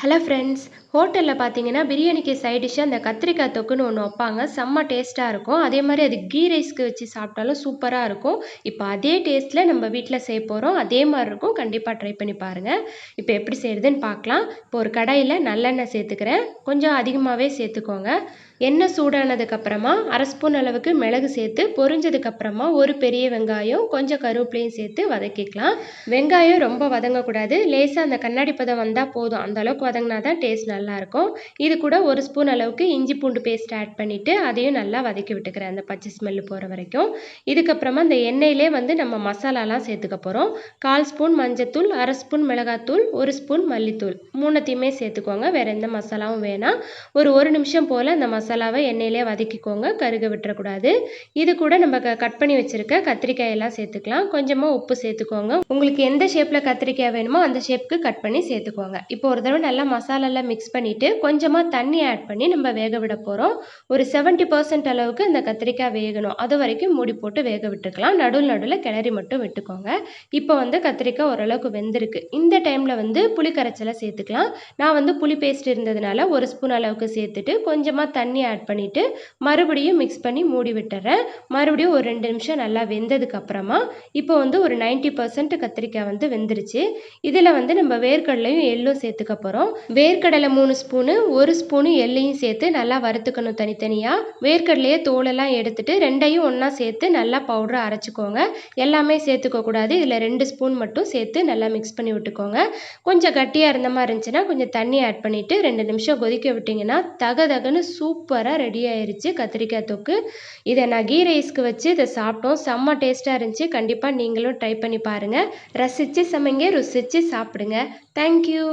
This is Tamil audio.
ஹலோ ஃப்ரெண்ட்ஸ் ஹோட்டலில் பார்த்தீங்கன்னா பிரியாணிக்கு சைட் டிஷ்ஷாக அந்த கத்திரிக்காய் தொக்குன்னு ஒன்று வைப்பாங்க. செம்ம டேஸ்ட்டாக இருக்கும். அதே மாதிரி அது கீ ரைஸ்க்கு வச்சு சாப்பிட்டாலும் சூப்பராக இருக்கும். இப்போ அதே டேஸ்ட்டில் நம்ம வீட்டில் செய்ய போகிறோம் அதே மாதிரி இருக்கும். கண்டிப்பாக ட்ரை பண்ணி பாருங்கள் இப்போ எப்படி செய்கிறதுன்னு பார்க்கலாம் இப்போ ஒரு கடாயில் நல்லெண்ணெய் சேர்த்துக்கிறேன். கொஞ்சம் அதிகமாகவே சேர்த்துக்கோங்க. எண்ணெய் சூடானதுக்கப்புறமா அரை ஸ்பூன் அளவுக்கு மிளகு சேர்த்து பொரிஞ்சதுக்கப்புறமா ஒரு பெரிய வெங்காயம் கொஞ்சம் கருவேப்பிலையும் சேர்த்து வதக்கிக்கலாம். வெங்காயம் ரொம்ப வதங்கக்கூடாது. லேசாக அந்த கண்ணாடி பதம் வந்தால் போதும். அந்தளவுக்கு வதங்கினா தான் டேஸ்ட் நல்லாயிருக்கும் இது கூட ஒரு ஸ்பூன் அளவுக்கு இஞ்சி பூண்டு பேஸ்ட் ஆட் பண்ணிவிட்டு அதையும் நல்லா வதக்கி விட்டுக்கிறேன் அந்த பச்சை ஸ்மெல்லு போகிற வரைக்கும். இதுக்கப்புறமா இந்த எண்ணெயிலே வந்து நம்ம மசாலாலாம் சேர்த்துக்க போகிறோம் கால் ஸ்பூன் மஞ்சத்தூள் அரை ஸ்பூன் மிளகாத்தூள் ஒரு ஸ்பூன் மல்லித்தூள். மூணுத்தையுமே சேர்த்துக்கோங்க வேறு எந்த மசாலாவும் வேணாம். ஒரு ஒரு நிமிஷம் போல் அந்த மசாலாவை எண்ணெயிலே வதக்கிக்கோங்க கருக விட்டுறக்கூடாது. இது கூட நம்ம க கட் பண்ணி வச்சுருக்க கத்திரிக்காயெல்லாம் சேர்த்துக்கலாம். கொஞ்சமாக உப்பு சேர்த்துக்கோங்க. உங்களுக்கு எந்த ஷேப்பில் கத்திரிக்காய் வேணுமோ அந்த ஷேப்புக்கு கட் பண்ணி சேர்த்துக்கோங்க. இப்போ ஒரு தடவை நல்லா மசாலாலாம் மிக்ஸ் பண்ணிவிட்டு கொஞ்சமாக தண்ணி ஆட் பண்ணி நம்ம வேக விட போகிறோம் ஒரு செவன்ட்டி பர்சன்ட் அளவுக்கு இந்த கத்திரிக்காய் வேகணும். அது வரைக்கும் மூடி போட்டு வேக விட்டுக்கலாம். நடுவில் நடுவில் கிளறி மட்டும் விட்டுக்கோங்க. இப்போ வந்து கத்திரிக்காய் ஓரளவுக்கு வெந்திருக்கு. இந்த டைமில் வந்து புளி கரைச்சலை சேர்த்துக்கலாம். நான் வந்து புளி பேஸ்ட் இருந்ததுனால ஒரு ஸ்பூன் அளவுக்கு சேர்த்துட்டு கொஞ்சமாக தண்ணி ஆட் பண்ணிவிட்டு மறுபடியும் மிக்ஸ் பண்ணி மூடி விட்டுறேன். மறுபடியும் ஒரு ரெண்டு நிமிஷம் நல்லா வெந்ததுக்கு அப்புறமா இப்போ வந்து ஒரு நைன்ட்டி பர்சன்ட் கத்திரிக்காய் வந்து வெந்துருச்சு. இதில் வந்து நம்ம வேர்க்கடலையும் எள்ளும் சேர்த்துக்க போகிறோம் வேர்க்கடலை மூணு ஸ்பூனு ஒரு ஸ்பூனு எள்ளையும் சேர்த்து நல்லா வறுத்துக்கணும் தனித்தனியாக வேர்க்கடலையே தோலெல்லாம் எடுத்துட்டு ரெண்டையும் ஒன்றா சேர்த்து நல்லா பவுடரை அரைச்சிக்கோங்க. எல்லாமே சேர்த்துக்க கூடாது. இதில் ரெண்டு ஸ்பூன் மட்டும் சேர்த்து நல்லா மிக்ஸ் பண்ணி விட்டுக்கோங்க. கொஞ்சம் கட்டியாக இருந்த மாதிரி இருந்துச்சுன்னா கொஞ்சம் தண்ணி ஆட் பண்ணிவிட்டு ரெண்டு நிமிஷம் கொதிக்க விட்டிங்கன்னா தக தகன்னு சூப்பராக ரெடி ஆயிடுச்சு கத்திரிக்காய் தொக்கு. இதை நான் கீ ரைஸ்க்கு வச்சு இதை சாப்பிட்டோம். செம்ம டேஸ்ட்டாக இருந்துச்சு. கண்டிப்பாக நீங்களும் ட்ரை பண்ணி பாருங்கள் ரசித்து சமைங்க ருசித்து சாப்பிடுங்க. தேங்க்யூ